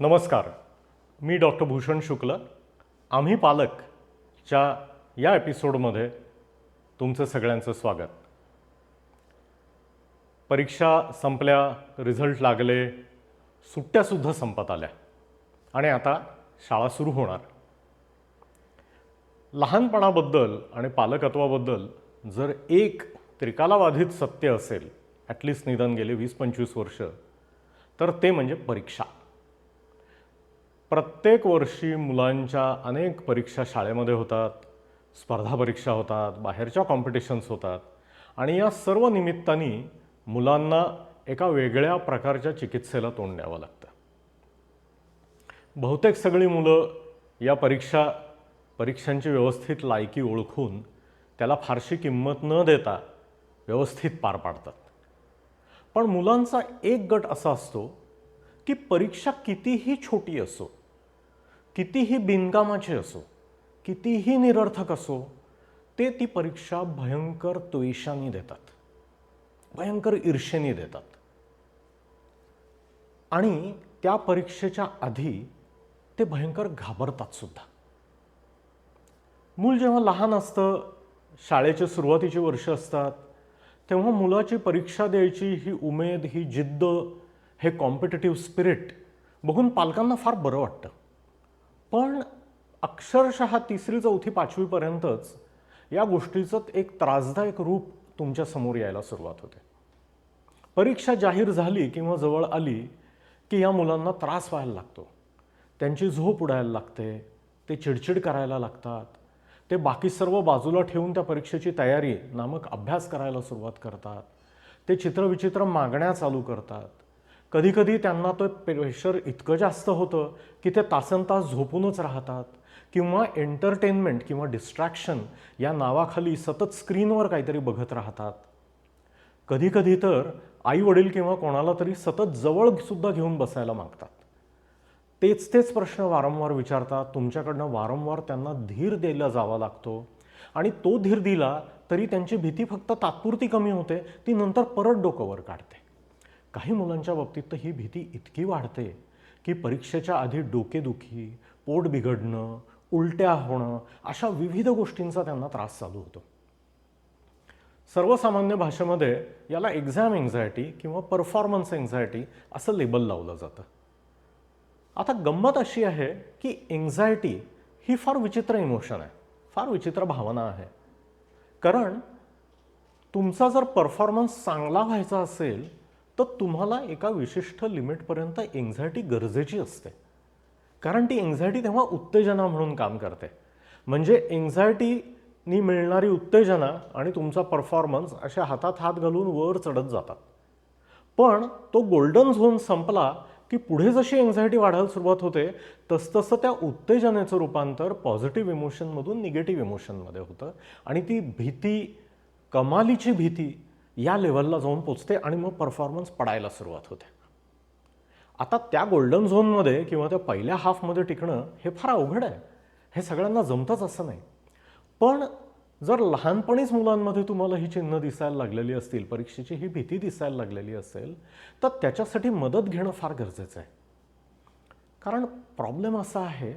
नमस्कार. मी डॉक्टर भूषण शुक्ल. आम्ही पालकच्या या एपिसोडमध्ये तुमचं सगळ्यांचं स्वागत. परीक्षा संपल्या रिझल्ट लागले सुट्ट्यासुद्धा संपत आल्या. आणि आता शाळा सुरू होणार. लहानपणाबद्दल आणि पालकत्वाबद्दल जर एक त्रिकालाबाधित सत्य असेल ॲटलिस्ट निदान गेले वीस पंचवीस वर्ष तर ते म्हणजे परीक्षा. प्रत्येक वर्षी मुलांच्या अनेक परीक्षा शाळेमध्ये होतात स्पर्धा परीक्षा होतात बाहेरच्या कॉम्पिटिशन्स होतात. आणि या सर्व निमित्ताने मुलांना एका वेगळ्या प्रकारच्या चिकित्सेला तोंड द्यावं लागतं. बहुतेक सगळी मुलं या परीक्षा परीक्षांची व्यवस्थित लायकी ओळखून त्याला फारशी किंमत न देता व्यवस्थित पार पाडतात. पण मुलांचा एक गट असा असतो की परीक्षा कितीही छोटी असो कितीही बिनकामाची असो कितीही निरर्थक असो ते ती परीक्षा भयंकर त्वेषाने देतात. भयंकर ईर्षेने देतात. आणि त्या परीक्षेच्या आधी ते भयंकर घाबरतात सुद्धा. मूल जेव्हा लहान असतं शाळेचे सुरुवातीची वर्ष असतात तेव्हा मुलाची परीक्षा द्यायची ही उमेद ही जिद्द हे कॉम्पिटेटिव्ह स्पिरिट बघून पालकांना फार बरं वाटतं. पण अक्षरशः तिसरी चौथी पाचवीपर्यंतच या गोष्टीचं एक त्रासदायक रूप तुमच्यासमोर यायला सुरुवात होते. परीक्षा जाहीर झाली किंवा जवळ आली की या मुलांना त्रास व्हायला लागतो. त्यांची झोप उडायला लागते ते चिडचिड करायला लागतात ते बाकी सर्व बाजूला ठेवून त्या परीक्षेची तयारी नामक अभ्यास करायला सुरुवात करतात ते चित्रविचित्र मागण्या चालू करतात कधीकधी त्यांना तो प्रेशर इतकं जास्त होतं की ते तासन तास झोपूनच राहतात. किंवा एंटरटेनमेंट किंवा डिस्ट्रॅक्शन या नावाखाली सतत स्क्रीनवर काहीतरी बघत राहतात. कधीकधी तर आई वडील किंवा कोणाला तरी सतत जवळसुद्धा घेऊन बसायला मागतात. तेच तेच प्रश्न वारंवार विचारतात. तुमच्याकडनं वारंवार त्यांना धीर द्यायला जावा लागतो. आणि तो धीर दिला तरी त्यांची भीती फक्त तात्पुरती कमी होते. ती नंतर परत डोकंवर काढते. काही मुलांच्या बाबतीत तर ही भीती इतकी वाढते की परीक्षेच्या आधी डोकेदुखी पोट बिघडणं उलट्या होणं अशा विविध गोष्टींचा त्यांना त्रास चालू होतो. सर्वसामान्य भाषेमध्ये याला एक्झाम एन्झायटी किंवा परफॉर्मन्स एन्झायटी असं लेबल लावलं जातं. आता गंमत अशी आहे की एन्झायटी ही फार विचित्र इमोशन आहे फार विचित्र भावना आहे. कारण तुमचा जर परफॉर्मन्स चांगला व्हायचा असेल तर तुम्हाला एका विशिष्ट लिमिटपर्यंत एन्झायटी गरजेची असते. कारण ती एन्झायटी तेव्हा उत्तेजना म्हणून काम करते. म्हणजे एन्झायटीनी मिळणारी उत्तेजना आणि तुमचा परफॉर्मन्स अशा हातात हात घालून वर चढत जातात. पण तो गोल्डन झोन संपला की पुढे जशी एन्झायटी वाढायला सुरुवात होते तसतसं त्या उत्तेजनेचं रूपांतर पॉझिटिव्ह इमोशनमधून निगेटिव्ह इमोशनमध्ये होतं. आणि ती भीती कमालीची भीती या लेवलला जाऊन पोचते आणि मग परफॉर्मन्स पडायला सुरुवात होते. आता त्या गोल्डन झोनमध्ये किंवा त्या पहिल्या हाफमध्ये टिकणं हे फार अवघड आहे. हे सगळ्यांना जमतंच असं नाही. पण जर लहानपणीच मुलांमध्ये तुम्हाला ही चिन्ह दिसायला लागलेली असतील परीक्षेची ही भीती दिसायला लागलेली असेल तर त्याच्यासाठी मदत घेणं फार गरजेचं आहे. कारण प्रॉब्लेम असा आहे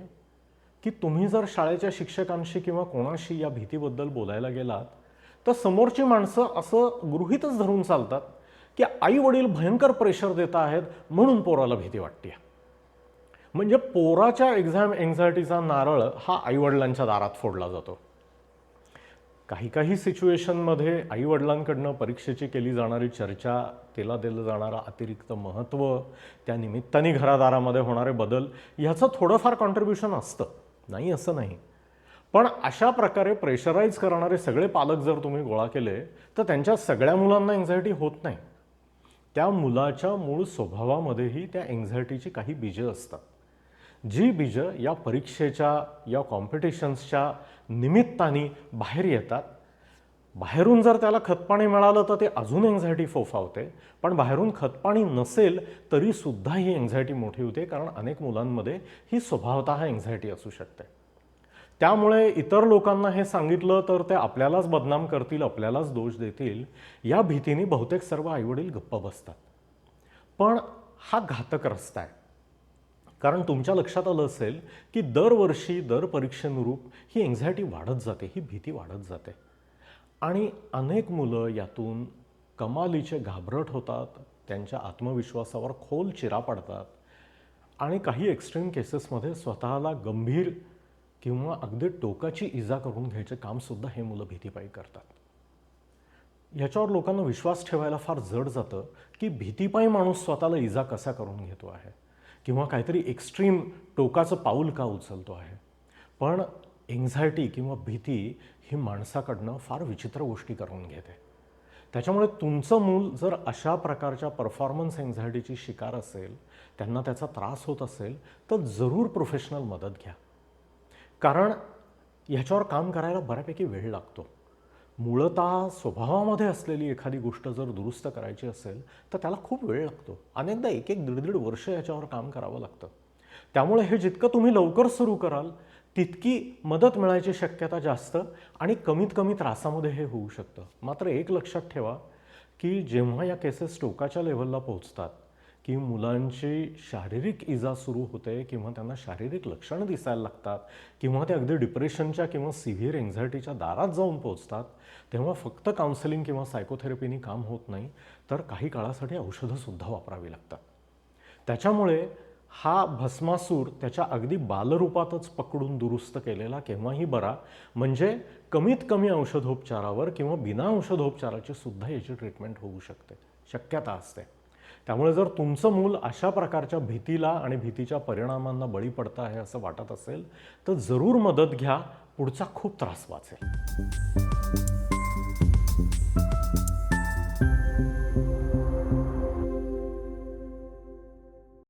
की तुम्ही जर शाळेच्या शिक्षकांशी किंवा कोणाशी या भीतीबद्दल बोलायला गेलात तर समोरची माणसं असं गृहीतच धरून चालतात की आई वडील भयंकर प्रेशर देत आहेत म्हणून पोराला भीती वाटते. म्हणजे पोराच्या एक्झाम एन्झायटीचा नारळ हा आईवडिलांच्या दारात फोडला जातो. काही काही सिच्युएशनमध्ये आईवडिलांकडनं परीक्षेची केली जाणारी चर्चा तिला दिलं जाणारं अतिरिक्त महत्त्व त्या निमित्ताने घरादारामध्ये होणारे बदल ह्याचं थोडंफार कॉन्ट्रीब्युशन असतं. नाही असं नाही. पण अशा प्रकारे प्रेशराईज करणारे सगळे पालक जर तुम्ही गोळा केले तर त्यांच्या सगळ्या मुलांना एन्झायटी होत नाही. त्या मुलाच्या मूळ स्वभावामध्येही त्या एन्झायटीची काही बीजं असतात. जी बीजं या परीक्षेच्या या कॉम्पिटिशन्सच्या निमित्ताने बाहेर येतात. बाहेरून जर त्याला खतपाणी मिळालं तर ते अजून एन्झायटी फोफावते. पण बाहेरून खतपाणी नसेल तरीसुद्धा ही एन्झायटी मोठी होते कारण अनेक मुलांमध्ये ही स्वभावतः एन्झायटी असू शकते. त्यामुळे इतर लोकांना हे सांगितलं तर ते आपल्यालाच बदनाम करतील आपल्यालाच दोष देतील. या भीतीने बहुतेक सर्व आईवडील गप्प बसतात. पण हा घातक रस्ता आहे. कारण तुमच्या लक्षात आलं असेल की दरवर्षी दर परीक्षेनुरूप ही एन्झायटी वाढत जाते ही भीती वाढत जाते. आणि अनेक मुलं यातून कमालीचे घाबरट होतात त्यांच्या आत्मविश्वासावर खोल चिरा पडतात. आणि काही एक्स्ट्रीम केसेसमध्ये स्वतःला गंभीर किंवा अगदी टोकाची इजा करून घ्यायचे कामसुद्धा हे मुलं भीतीपायी करतात. ह्याच्यावर लोकांना विश्वास ठेवायला फार जड जातं की भीतीपायी माणूस स्वतःला इजा कसा करून घेतो आहे. किंवा काहीतरी एक्स्ट्रीम टोकाचं पाऊल का उचलतो आहे. पण एन्झायटी किंवा भीती ही माणसाकडनं फार विचित्र गोष्टी करून घेते. त्याच्यामुळे तुमचं मूल जर अशा प्रकारच्या परफॉर्मन्स एन्झायटीची शिकार असेल त्यांना त्याचा त्रास होत असेल तर जरूर प्रोफेशनल मदत घ्या. कारण ह्याच्यावर काम करायला बऱ्यापैकी वेळ लागतो. मूळतः स्वभावामध्ये असलेली एखादी गोष्ट जर दुरुस्त करायची असेल तर त्याला खूप वेळ लागतो. अनेकदा एक एक दीड दीड वर्ष याच्यावर काम करावं लागतं. त्यामुळे हे जितकं तुम्ही लवकर सुरू कराल तितकी मदत मिळायची शक्यता जास्त आणि कमीत कमी त्रासामध्ये हे होऊ शकतं. मात्र एक लक्षात ठेवा की जेव्हा या केसेस टोकाच्या लेवलला पोहोचतात की मुलांची शारीरिक इजा सुरू होते किंवा त्यांना शारीरिक लक्षणं दिसायला लागतात किंवा ते अगदी डिप्रेशनच्या किंवा सिव्हिअर एन्झायटीच्या दारात जाऊन पोहोचतात तेव्हा फक्त काउन्सिलिंग किंवा सायकोथेरपीने काम होत नाही तर काही काळासाठी औषधंसुद्धा वापरावी लागतात. त्याच्यामुळे हा भस्मासूर त्याच्या अगदी बालरूपातच पकडून दुरुस्त केलेला केव्हाही बरा म्हणजे कमीत कमी औषधोपचारावर किंवा बिना औषधोपचाराची सुद्धा याची ट्रीटमेंट होऊ शकते. शक्यता असते. त्यामुळे जर तुमचं मूल अशा प्रकारच्या भीतीला आणि भीतीच्या परिणामांना बळी पडतं आहे असं वाटत असेल तर जरूर मदत घ्या. पुढचा खूप त्रास वाचेल.